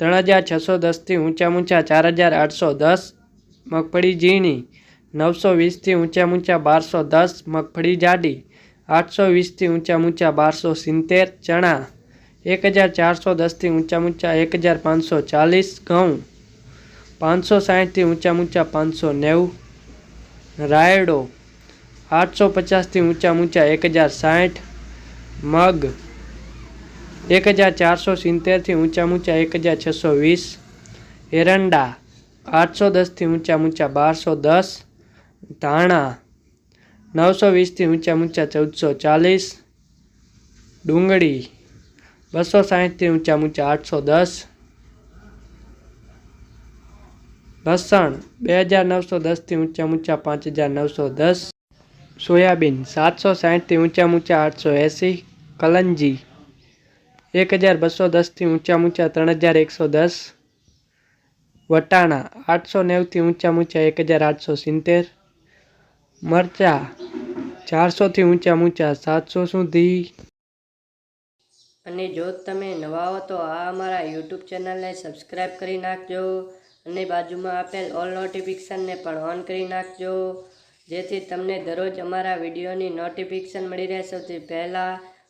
ત્રણ હજાર છસો દસથી ઊંચા ઊંચા ચાર હજાર આઠસો દસ મગફળી ઝીણી નવસો વીસથી ઊંચા ઊંચા બારસો દસ મગફળી જાડી આઠસો વીસથી ઊંચા ઊંચા બારસો સિત્તેર, ચણા એક હજાર ચારસો દસથી ઊંચા ઊંચા એક હજાર પાંચસો ચાલીસ, ઘઉં પાંચસો સાઠથી ઊંચા ઊંચા પાંચસો નેવું, રાયડો આઠસો પચાસથી ઊંચા ઊંચા એક હજાર સાઠ મગ એક હજાર ચારસો સિત્તેરથી ઊંચા ઊંચા એક હજાર છસો વીસ એરંડા આઠસો દસથી ઊંચા ઊંચા બારસો દસ ધાણા નવસો વીસથી ઊંચા ઊંચા ચૌદસો ચાલીસ ડુંગળી બસો સાહીઠથી ઊંચા ઊંચા આઠસો દસ લસણ બે હજાર નવસો દસથી ઊંચા ઊંચા પાંચ હજાર નવસો દસ સોયાબીન સાતસો સાહીઠથી ઊંચા ઊંચા આઠસો એંસી કલંજી એક હજાર બસો દસથી ઊંચા ઊંચા ત્રણ હજાર એકસો દસ. વટાણા આઠસો નેવથી ઊંચા ઊંચા એક હજાર આઠસો સિત્તેર. મરચાં ચારસોથી ઊંચા ઊંચા સાતસો સુધી. અને જો તમે નવા હો તો આ અમારા યુટ્યુબ ચેનલને સબસ્ક્રાઈબ કરી નાખજો અને બાજુમાં આપેલ ઓલ નોટિફિકેશનને પણ ઓન કરી નાખજો. જેથી તમને દરરોજ અમારા વિડીયોની નોટિફિકેશન મળી રહે સૌથી પહેલાં